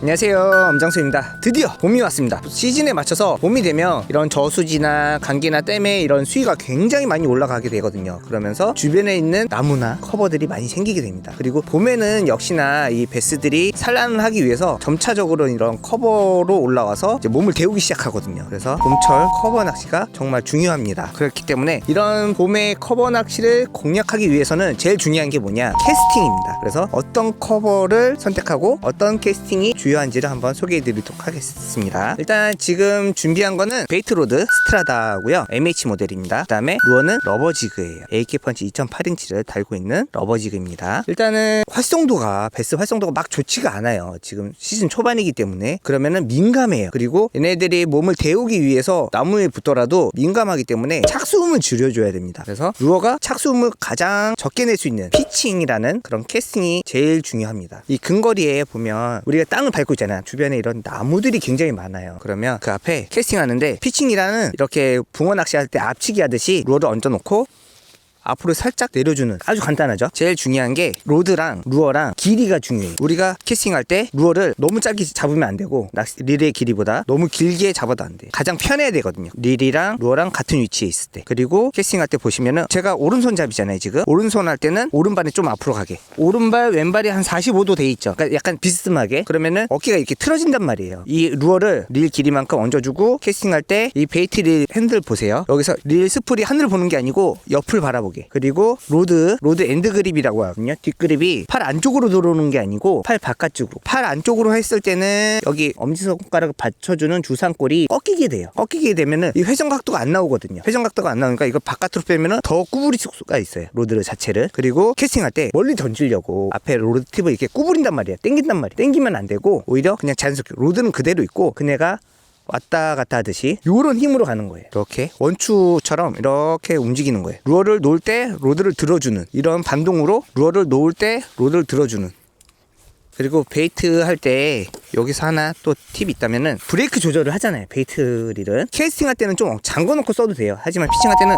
안녕하세요. 엄장수입니다. 드디어 봄이 왔습니다. 시즌에 맞춰서 봄이 되면 이런 저수지나 강기나 댐에 이런 수위가 굉장히 많이 올라가게 되거든요. 그러면서 주변에 있는 나무나 커버들이 많이 생기게 됩니다. 그리고 봄에는 역시나 이 베스들이 산란을 하기 위해서 점차적으로 이런 커버로 올라와서 몸을 데우기 시작하거든요. 그래서 봄철 커버 낚시가 정말 중요합니다. 그렇기 때문에 이런 봄의 커버 낚시를 공략하기 위해서는 제일 중요한 게 뭐냐? 캐스팅입니다. 그래서 어떤 커버를 선택하고 어떤 캐스팅이 주 요한지를 한번 소개해 드리도록 하겠습니다. 일단 지금 준비한 거는 베이트로드 스트라다고요. MH 모델입니다. 그 다음에 루어는 러버지그예요. AK펀치 2008인치를 달고 있는 러버지그입니다. 일단은 활성도가 베스 활성도가 막 좋지가 않아요. 지금 시즌 초반이기 때문에. 그러면은 민감해요. 그리고 얘네들이 몸을 데우기 위해서 나무에 붙더라도 민감하기 때문에 착수음을 줄여줘야 됩니다. 그래서 루어가 착수음을 가장 적게 낼 수 있는 피칭이라는 그런 캐스팅이 제일 중요합니다. 이 근거리에 보면 우리가 땅을 밟고 있잖아요 주변에 이런 나무들이 굉장히 많아요. 그러면 그 앞에 캐스팅하는데 피칭이라는 이렇게 붕어 낚시할 때 앞치기 하듯이 루어를 얹어놓고 앞으로 살짝 내려주는 아주 간단하죠? 제일 중요한 게 로드랑 루어랑 길이가 중요해요. 우리가 캐스팅할 때 루어를 너무 짧게 잡으면 안 되고 릴의 길이보다 너무 길게 잡아도 안돼 가장 편해야 되거든요. 릴이랑 루어랑 같은 위치에 있을 때. 그리고 캐스팅할 때 보시면은 제가 오른손잡이잖아요 지금. 오른손 할 때는 오른발이 좀 앞으로 가게. 오른발 왼발이 한 45도 돼 있죠. 그러니까 약간 비스듬하게. 그러면은 어깨가 이렇게 틀어진단 말이에요. 이 루어를 릴 길이만큼 얹어주고 캐스팅할 때 이 베이트 릴 핸들 보세요. 여기서 릴 스풀이 하늘을 보는 게 아니고 옆을 바라보게 그리고 로드 로드 엔드 그립이라고 하거든요. 뒷그립이 팔 안쪽으로 들어오는 게 아니고 팔 바깥쪽으로. 팔 안쪽으로 했을 때는 여기 엄지손가락을 받쳐주는 주상골이 꺾이게 돼요. 꺾이게 되면은 이 회전 각도가 안 나오거든요. 회전 각도가 안 나오니까 이걸 바깥으로 빼면은 더 구부릴 수가 있어요. 로드 자체를. 그리고 캐스팅할 때 멀리 던지려고 앞에 로드 팁을 이렇게 구부린단 말이에요. 땡긴단 말이에요. 땡기면 안 되고 오히려 그냥 자연스럽게 로드는 그대로 있고 그네가 왔다 갔다 하듯이 요런 힘으로 가는 거예요. 이렇게 원추처럼 이렇게 움직이는 거예요. 루어를 놓을 때 로드를 들어주는 이런 반동으로 루어를 놓을 때 로드를 들어주는. 그리고 베이트 할 때 여기서 하나 또 팁이 있다면은 브레이크 조절을 하잖아요 베이트 릴은. 캐스팅 할 때는 좀 잠궈 놓고 써도 돼요. 하지만 피칭 할 때는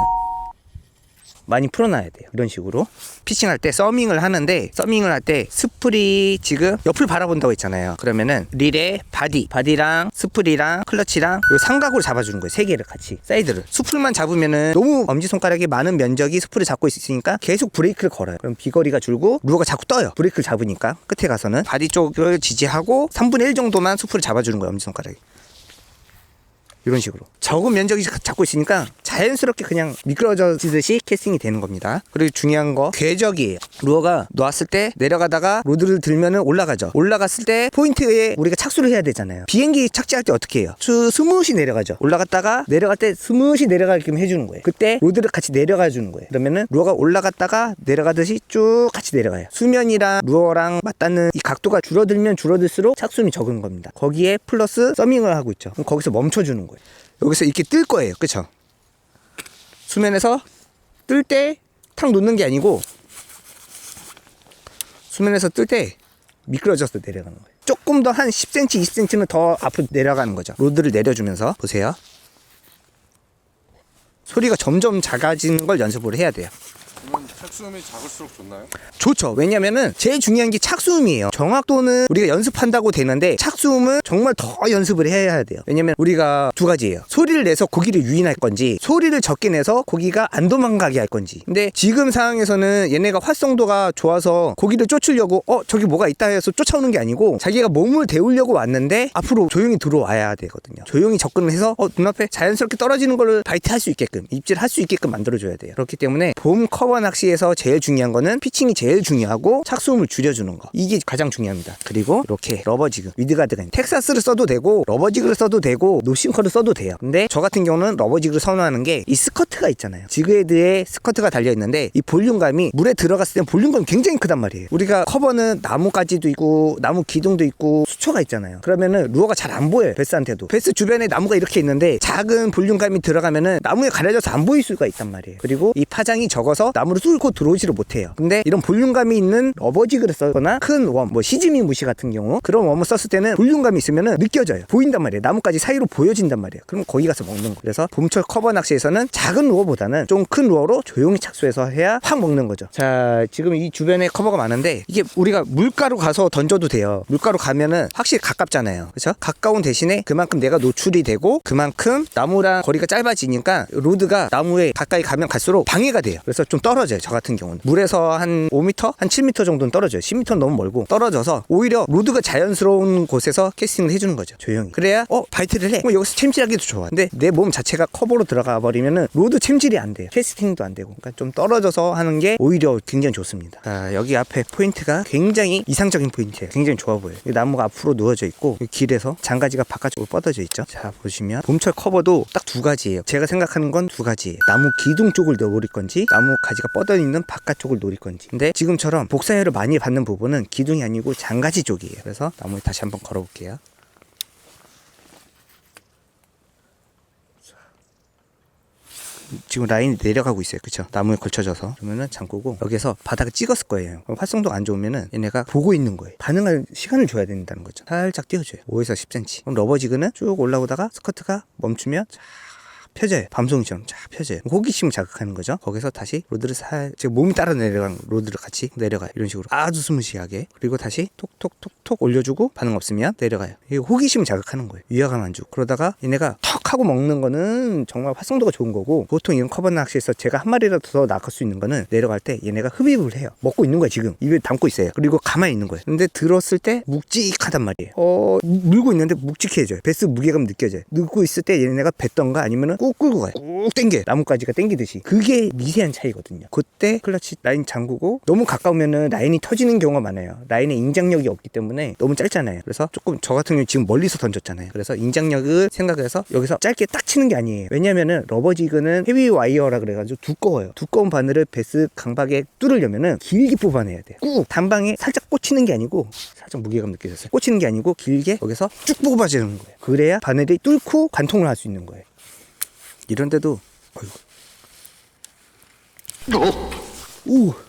많이 풀어놔야 돼요. 이런 식으로. 피칭할 때 서밍을 하는데 서밍을 할 때 스프리 지금 옆을 바라본다고 했잖아요. 그러면은 릴의 바디, 바디랑 스프리랑 클러치랑 요 삼각으로 잡아주는 거예요. 세 개를 같이 사이드를. 수풀만 잡으면은 너무 엄지 손가락에 많은 면적이 수풀을 잡고 있으니까 계속 브레이크를 걸어요. 그럼 비거리가 줄고 루어가 자꾸 떠요. 브레이크를 잡으니까 끝에 가서는 바디 쪽을 지지하고 3분의 1 정도만 수풀을 잡아주는 거예요. 엄지 손가락이. 이런 식으로. 적은 면적이 잡고 있으니까 자연스럽게 그냥 미끄러지듯이 캐스팅이 되는 겁니다. 그리고 중요한 거 궤적이에요. 루어가 놓았을 때 내려가다가 로드를 들면은 올라가죠. 올라갔을 때 포인트에 우리가 착수를 해야 되잖아요. 비행기 착지할 때 어떻게 해요? 스, 스무시 내려가죠. 올라갔다가 내려갈 때 스무시 내려가게끔 해주는 거예요. 그때 로드를 같이 내려가 주는 거예요. 그러면은 루어가 올라갔다가 내려가듯이 쭉 같이 내려가요. 수면이랑 루어랑 맞닿는 이 각도가 줄어들면 줄어들수록 착수음이 적은 겁니다. 거기에 플러스 서밍을 하고 있죠. 그럼 거기서 멈춰주는 거예요 여기서 이렇게 뜰 거예요. 그쵸? 수면에서 뜰 때 탁 놓는 게 아니고 수면에서 뜰 때 미끄러져서 내려가는 거예요. 조금 더 한 10cm, 20cm는 더 앞으로 내려가는 거죠. 로드를 내려주면서 보세요. 소리가 점점 작아지는 걸 연습을 해야 돼요. 착수음이 작을수록 좋나요? 좋죠. 왜냐면은 제일 중요한 게 착수음이에요. 정확도는 우리가 연습한다고 되는데 착수음은 정말 더 연습을 해야 돼요. 왜냐면 우리가 두 가지예요. 소리를 내서 고기를 유인할 건지 소리를 적게 내서 고기가 안 도망가게 할 건지. 근데 지금 상황에서는 얘네가 활성도가 좋아서 고기를 쫓으려고 어 저기 뭐가 있다 해서 쫓아오는 게 아니고 자기가 몸을 데우려고 왔는데 앞으로 조용히 들어와야 되거든요. 조용히 접근을 해서 어 눈앞에 자연스럽게 떨어지는 걸 바이트할 수 있게끔 입질할 수 있게끔 만들어줘야 돼요. 그렇기 때문에 봄 커버 낚시 에서 제일 중요한 거는 피칭이 제일 중요하고 착수음을 줄여주는 거 이게 가장 중요합니다. 그리고 이렇게 러버지그 위드가드가 있는 텍사스를 써도 되고 러버지그를 써도 되고 노싱커를 써도 돼요. 근데 저 같은 경우는 러버지그를 선호하는 게 이 스커트가 있잖아요. 지그헤드에 스커트가 달려 있는데 이 볼륨감이 물에 들어갔을 때 볼륨감이 굉장히 크단 말이에요. 우리가 커버는 나무가지도 있고 나무 기둥도 있고 수초가 있잖아요. 그러면은 루어가 잘 안 보여요. 베스한테도. 베스 주변에 나무가 이렇게 있는데 작은 볼륨감이 들어가면은 나무에 가려져서 안 보일 수가 있단 말이에요. 그리고 이 파장이 적어서 나무를 쑥 뚫고 들어오지를 못해요. 근데 이런 볼륨감이 있는 러버지그를 쓰거나 큰 웜, 뭐 시즈미 무시 같은 경우 그런 웜을 썼을 때는 볼륨감이 있으면은 느껴져요. 보인단 말이에요. 나뭇가지 사이로 보여진단 말이에요. 그럼 거기 가서 먹는 거예요. 그래서 봄철 커버 낚시에서는 작은 루어보다는 좀 큰 루어로 조용히 착수해서 해야 확 먹는 거죠. 자, 지금 이 주변에 커버가 많은데 이게 우리가 물가로 가서 던져도 돼요. 물가로 가면은 확실히 가깝잖아요. 그렇죠? 가까운 대신에 그만큼 내가 노출이 되고 그만큼 나무랑 거리가 짧아지니까 로드가 나무에 가까이 가면 갈수록 방해가 돼요. 그래서 좀 떨어져요. 저 같은 경우는 물에서 한 5m, 한 7m 정도는 떨어져요. 10m는 너무 멀고 떨어져서 오히려 로드가 자연스러운 곳에서 캐스팅을 해주는 거죠. 조용히. 그래야 어 바이트를 해. 뭐 여기서 챔질하기도 좋아. 근데 내 몸 자체가 커버로 들어가 버리면은 로드 챔질이 안 돼요. 캐스팅도 안 되고. 그러니까 좀 떨어져서 하는 게 오히려 굉장히 좋습니다. 자, 여기 앞에 포인트가 굉장히 이상적인 포인트예요. 굉장히 좋아 보여요. 이 나무가 앞으로 누워져 있고 이 길에서 장가지가 바깥쪽으로 뻗어져 있죠. 자 보시면 봄철 커버도 딱 두 가지예요. 제가 생각하는 건 두 가지예요. 나무 기둥 쪽을 노릴 건지 나무 가지가 뻗어 있는 바깥쪽을 노릴 건지. 근데 지금처럼 복사열을 많이 받는 부분은 기둥이 아니고 장가지 쪽이에요. 그래서 나무에 다시 한번 걸어볼게요. 지금 라인이 내려가고 있어요. 그쵸? 나무에 걸쳐져서. 그러면은 잠그고 여기서 바닥을 찍었을 거예요. 그럼 활성도가 안 좋으면은 얘네가 보고 있는 거예요. 반응할 시간을 줘야 된다는 거죠. 살짝 띄워줘요. 5에서 10cm. 그럼 러버 지그는 쭉 올라오다가 스커트가 멈추면 쫙 펴져요. 밤송이처럼 쫙 펴져요. 호기심을 자극하는 거죠. 거기서 다시 로드를 살, 제 몸이 따라 내려간 로드를 같이 내려가요. 이런 식으로 아주 스무시하게. 그리고 다시 톡톡톡톡 올려주고 반응 없으면 내려가요. 이게 호기심을 자극하는 거예요. 위화감 안 주고. 그러다가 얘네가 턱 하고 먹는 거는 정말 활성도가 좋은 거고 보통 이런 커버 낚시에서 제가 한 마리라도 더 낚을 수 있는 거는 내려갈 때 얘네가 흡입을 해요. 먹고 있는 거야 지금. 입에 담고 있어요. 그리고 가만히 있는 거예요. 근데 들었을 때 묵직하단 말이에요. 어 물고 있는데 묵직해져요. 베스 무게감 느껴져요. 넣고 있을 때 얘네가 뱉던가 아니면은 꾹 끌고 가요. 꾹 당겨. 나뭇가지가 당기듯이. 그게 미세한 차이거든요. 그때 클러치 라인 잠그고 너무 가까우면은 라인이 터지는 경우가 많아요. 라인에 인장력이 없기 때문에 너무 짧잖아요. 그래서 조금 저 같은 경우 지금 멀리서 던졌잖아요. 그래서 인장력을 생각해서 여기서 짧게 딱 치는 게 아니에요. 왜냐면은 러버지그는 헤비 와이어라 그래가지고 두꺼워요. 두꺼운 바늘을 베스 강박에 뚫으려면은 길게 뽑아내야 돼요. 꾹 단방에 살짝 꽂히는 게 아니고 살짝 무게감 느껴졌어요. 꽂히는 게 아니고 길게 여기서 쭉 뽑아지는 거예요. 그래야 바늘이 뚫고 관통을 할 수 있는 거예요. 이런데도 어이구. 오.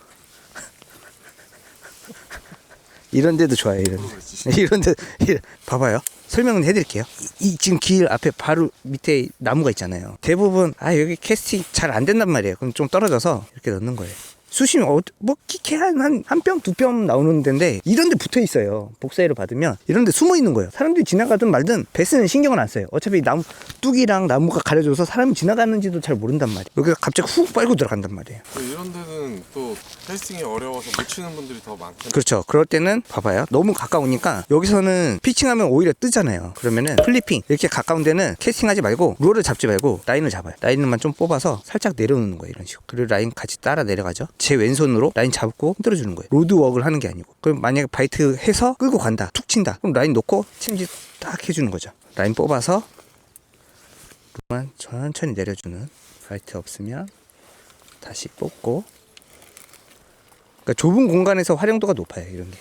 이런데도 좋아요. 이런데. 이런데 이- 봐봐요. 설명은 해드릴게요. 이, 이 지금 길 앞에 바로 밑에 나무가 있잖아요. 대부분 아 여기 캐스팅 잘 안 된단 말이에요. 그럼 좀 떨어져서 이렇게 넣는 거예요. 수심이 어, 뭐 키케 한한 뼘두뼘 나오는 데인데 이런 데 붙어 있어요. 복사회로 받으면 이런 데 숨어 있는 거예요. 사람들이 지나가든 말든 베스는 신경을 안 써요. 어차피 나무 뚝이랑 나무가 가려져서 사람이 지나가는지도 잘 모른단 말이에요. 여기서 갑자기 훅 빨고 들어간단 말이에요. 또 이런 데는 또 테스팅이 어려워서 못 치는 분들이 더 많겠네. 그렇죠. 그럴 때는 봐봐요. 너무 가까우니까 여기서는 피칭하면 오히려 뜨잖아요. 그러면은 플리핑 이렇게 가까운 데는 캐스팅하지 말고 롤을 잡지 말고 라인을 잡아요. 라인만 좀 뽑아서 살짝 내려놓는 거예요. 이런 식으로. 그리고 라인 같이 따라 내려가죠. 제 왼손으로 라인 잡고 흔들어 주는 거예요. 로드 웍을 하는 게 아니고. 그럼 만약에 바이트 해서 끌고 간다. 툭 친다. 그럼 라인 놓고 침지 딱 해주는 거죠. 라인 뽑아서 만 천천히 내려주는 바이트 없으면 다시 뽑고 그러니까 좁은 공간에서 활용도가 높아요 이런 게.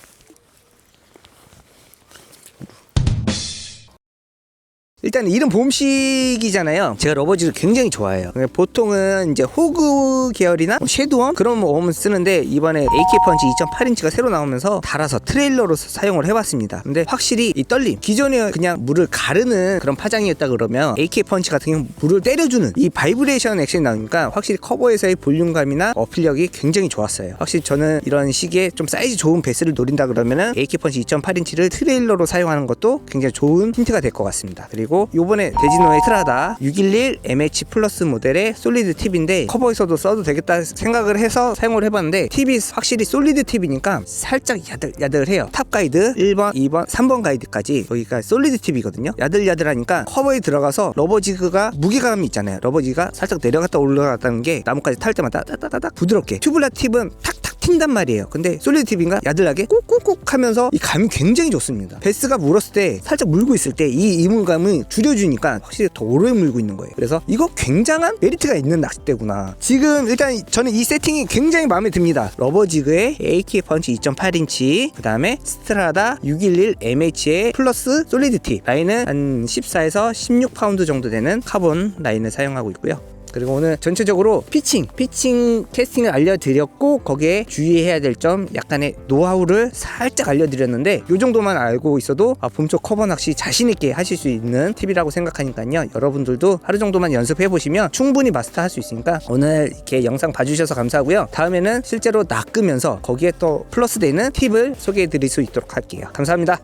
일단 이름 봄식이잖아요. 제가 러버지를 굉장히 좋아해요. 보통은 이제 호그 계열이나 뭐 섀도원 그런 웜을 쓰는데 이번에 AK 펀치 2.8인치가 새로 나오면서 달아서 트레일러로 사용을 해봤습니다. 근데 확실히 이 떨림 기존에 그냥 물을 가르는 그런 파장이었다 그러면 AK 펀치 같은 경우 물을 때려주는 이 바이브레이션 액션이 나오니까 확실히 커버에서의 볼륨감이나 어필력이 굉장히 좋았어요. 확실히 저는 이런 시기에 좀 사이즈 좋은 베스를 노린다 그러면은 AK 펀치 2.8인치를 트레일러로 사용하는 것도 굉장히 좋은 힌트가 될 것 같습니다. 그리고 요번에 데지노의 트라다 611 MH 플러스 모델의 솔리드 팁인데 커버에서도 써도 되겠다 생각을 해서 사용을 해봤는데 팁이 확실히 솔리드 팁이니까 살짝 야들야들해요. 탑 가이드 1번, 2번, 3번 가이드까지 여기가 솔리드 팁이거든요. 야들야들하니까 커버에 들어가서 러버지그가 무게감이 있잖아요. 러버지가 살짝 내려갔다 올라갔다는 게 나무까지 탈 때마다 따따따닥 부드럽게 튜블라 팁은 탁탁 튄단 말이에요. 근데 솔리드 팁인가 야들하게 꾹꾹꾹 하면서 이 감이 굉장히 좋습니다. 베스가 물었을 때 살짝 물고 있을 때 이 이물감을 줄여주니까 확실히 더 오래 물고 있는 거예요. 그래서 이거 굉장한 메리트가 있는 낚싯대구나. 지금 일단 저는 이 세팅이 굉장히 마음에 듭니다. 러버지그의 AK 펀치 2.8인치, 그 다음에 스트라다 611 MH의 플러스 솔리드 팁 라인은 한 14에서 16파운드 정도 되는 카본 라인을 사용하고 있고요. 그리고 오늘 전체적으로 피칭, 피칭 캐스팅을 알려드렸고 거기에 주의해야 될 점 약간의 노하우를 살짝 알려드렸는데 이 정도만 알고 있어도 아, 봄쪽 커버 낚시 자신 있게 하실 수 있는 팁이라고 생각하니까요. 여러분들도 하루 정도만 연습해 보시면 충분히 마스터 할 수 있으니까 오늘 이렇게 영상 봐주셔서 감사하고요. 다음에는 실제로 낚으면서 거기에 또 플러스되는 팁을 소개해 드릴 수 있도록 할게요. 감사합니다.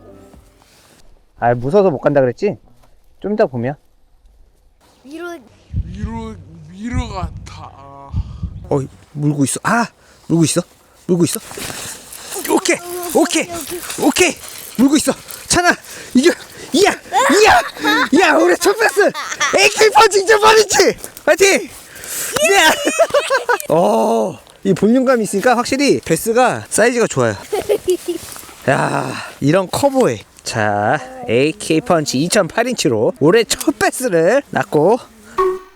아 무서워서 못 간다 그랬지? 좀 이따 보면. 위로 미로 미로 같아. 어 물고 있어. 아 물고 있어? 물고 있어? 오케이 오케이 오케이. 물고 있어. 찬아 이겨. 이야 이야 야 우리 첫 패스. AK 펀칭 좀 버리지. 파이팅. 어이 볼륨감 있으니까 확실히 베스가 사이즈가 좋아요. 야 이런 커버에. 자 AK 펀치 2008인치로 올해 첫 패스를 났고